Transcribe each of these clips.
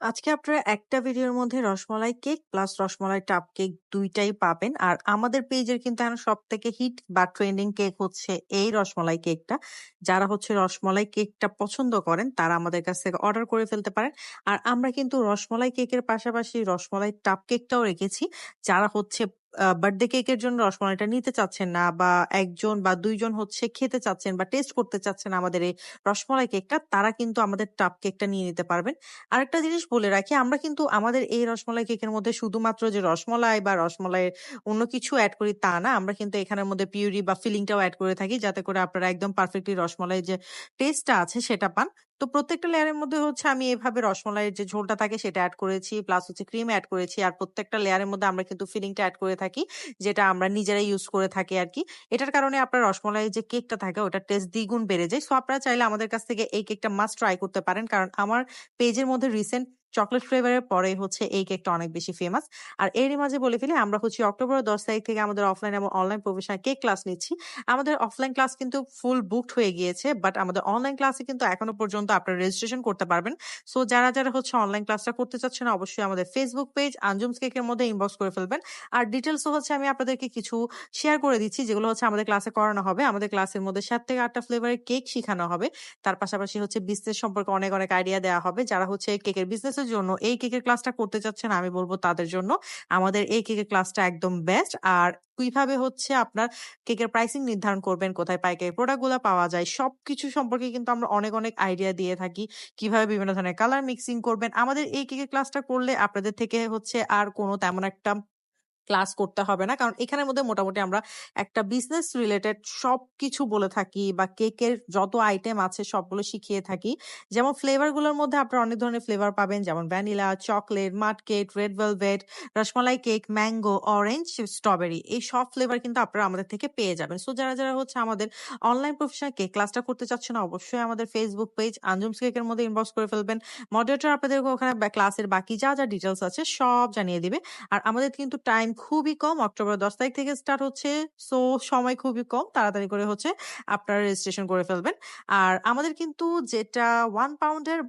আজকে আপনারা একটা ভিডিওর মধ্যে রসমলাই কেক প্লাস রসমলাই টাপ কেক দুইটাই পাবেন। আর আমাদের পেজের কিন্তু এখন সব থেকে হিট বা ট্রেন্ডিং কেক হচ্ছে এই রসমলাই কেকটা। যারা হচ্ছে রসমলাই কেকটা পছন্দ করেন, তারা আমাদের কাছ থেকে অর্ডার করে ফেলতে পারেন। আর আমরা কিন্তু রসমলাই কেকের পাশাপাশি রসমলাই টাপ কেকটাও রেখেছি। যারা হচ্ছে বার্থডে কেকের জন্য রসমালাইটা নিতে চাচ্ছেন না বা একজন বা দুইজন হচ্ছে খেতে চাচ্ছেন বা টেস্ট করতে চাচ্ছেন আমাদের এই রসমালাই কেকটা, তারা কিন্তু আমাদের টাপ কেকটা নিয়ে নিতে পারবেন। আরেকটা জিনিস বলে রাখি, আমরা কিন্তু আমাদের এই রসমালাই কেকের মধ্যে শুধুমাত্র যে রসমালাই বা রসমালাইয়ের অন্য কিছু অ্যাড করি তা না। আমরা কিন্তু এখানের মধ্যে পিউরি বা ফিলিংটাও অ্যাড করে থাকি যাতে করে আপনারা একদম পারফেক্টলি রসমালাইয়ের যে টেস্টটা আছে সেটা পান। তো প্রত্যেকটা লেয়ারের মধ্যে হচ্ছে আমি এভাবে রসমলাইয়ের যে ঝোলটা থাকে সেটা অ্যাড করেছি। প্লাস হচ্ছে ক্রিম অ্যাড করেছি। আর প্রত্যেকটা লেয়ারের মধ্যে আমরা কিন্তু ফিলিংটা অ্যাড করে থাকি। যেটা আমরা নিজেরাই ইউজ করে থাকি আর কি এটার কারণে আপনার রসমলাইয়ের যে কেকটা থাকে ওটা টেস্ট দ্বিগুণ বেড়ে যায়। সো আপনারা চাইলে আমাদের কাছ থেকে এই কেকটা মাস্ট ট্রাই করতে পারেন। কারণ আমার পেজের মধ্যে রিসেন্ট চকোলেট ফ্লেভার এর পরে হচ্ছে এই কেকটা অনেক বেশি ফেমাস। আর এরই মাঝে বলে ফেলি আমরা হচ্ছে অক্টোবরের ১০ তারিখ থেকে আমাদের অফলাইন এবং অনলাইন প্রফেশনাল কেক ক্লাস নিচ্ছি। আমাদের অফলাইন ক্লাস কিন্তু ফুল বুকড হয়ে গিয়েছে। বাট আমাদের অনলাইন ক্লাসে কিন্তু এখনও পর্যন্ত আপনারা রেজিস্ট্রেশন করতে পারবেন। সো যারা, যারা হচ্ছে অনলাইন ক্লাসটা করতে চাচ্ছেন অবশ্যই আমাদের ফেসবুক পেজ আঞ্জুমস কেকের মধ্যে ইনবক্স করে ফেলবেন। আর ডিটেইলসও হচ্ছে আমি আপনাদেরকে কিছু শেয়ার করে দিচ্ছি যেগুলো হচ্ছে আমাদের ক্লাসে করানো হবে। আমাদের ক্লাসের মধ্যে সাত থেকে ৮ টা ফ্লেভারের কেক শিখানো হবে। তার পাশাপাশি হচ্ছে বিজনেস সম্পর্কে অনেক, অনেক আইডিয়া দেওয়া হবে। যারা হচ্ছে কেকের বিজনেসের জন্য এই কেকের ক্লাসটা করতে চাচ্ছেন আমি বলব তাদের জন্য আমাদের এই কেকের ক্লাসটা একদম বেস্ট। আর কীভাবে হচ্ছে আপনার কেকের প্রাইসিং নির্ধারণ করবেন, কোথায় পাইকারি প্রোডাক্টগুলা পাওয়া যায় সবকিছু সম্পর্কে কিন্তু আমরা অনেক, অনেক আইডিয়া দিয়ে থাকি। কীভাবে বিভিন্ন ধরনের কালার মিক্সিং করবেন। আমাদের এই কেকের ক্লাসটা করলে আপনাদের থেকে হচ্ছে আর কোনো তেমন একটা ক্লাস করতে হবে না। কারণ এখানের মধ্যে মোটামুটি আমরা একটা বিজনেস রিলেটেড সব কিছু বলে থাকি বা কেকের যত আইটেম আছে সবগুলো শিখিয়ে থাকি। যেমন ফ্লেভারগুলোর মধ্যে আপনারা অনেক ধরনের ফ্লেভার পাবেন যেমন vanilla, chocolate, mud cake, red velvet, rasmalai cake, mango, orange, strawberry এই সব ফ্লেভার কিন্তু আপনারা আমাদের থেকে পেয়ে যাবেন। সো যারা, যারা হচ্ছে আমাদের অনলাইন প্রফেশনাল কেক ক্লাসটা করতে চাচ্ছেন অবশ্যই আমাদের ফেসবুক পেজ আঞ্জুমস কেকের মধ্যে ইনবক্স করে ফেলবেন। মডারেটর আপনাদেরকে ওখানে ক্লাসের বাকি যা, যা ডিটেলস আছে সব জানিয়ে দিবে। আর আমাদের কিন্তু টাইম খুবই কম। অক্টোবর ১০ তারিখ থেকে স্টার্ট হচ্ছে। সো সময় খুবই কম। তাড়াতাড়ি করে হচ্ছে আপনারা রেজিস্ট্রেশন করে ফেলবেন। আর আমাদের কিন্তু যেটা ওয়ান পাউন্ডের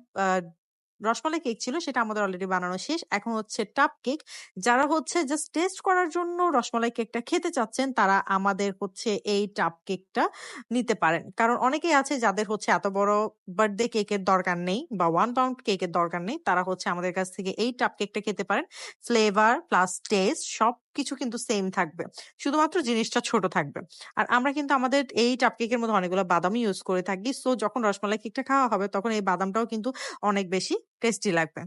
রসমালাই কেক ছিল, সেটা আমাদের অলরেডি বানানো শেষ। এখন হচ্ছে টাপ কেক। যারা হচ্ছে জাস্ট টেস্ট করার জন্য রসমালাই কেকটা খেতে চাচ্ছেন, তারা আমাদের হচ্ছে এই টাপ কেকটা নিতে পারেন। কারণ অনেকেই আছে যাদের হচ্ছে এত বড় বার্থডে কেকের দরকার নেই বা ওয়ান পাউন্ড কেকের দরকার নেই। তারা হচ্ছে আমাদের কাছ থেকে এই টাপ কেকটা খেতে পারেন। ফ্লেভার প্লাস টেস্ট সবকিছু কিন্তু সেম থাকবে। শুধুমাত্র জিনিসটা ছোট থাকবে। আর আমরা কিন্তু আমাদের এই টাপকেকের মধ্যে অনেকগুলো বাদামই ইউজ করে থাকি। সো যখন রসমালাই কেকটা খাওয়া হবে, তখন এই বাদামটাও কিন্তু অনেক বেশি টেস্টি লাগবে।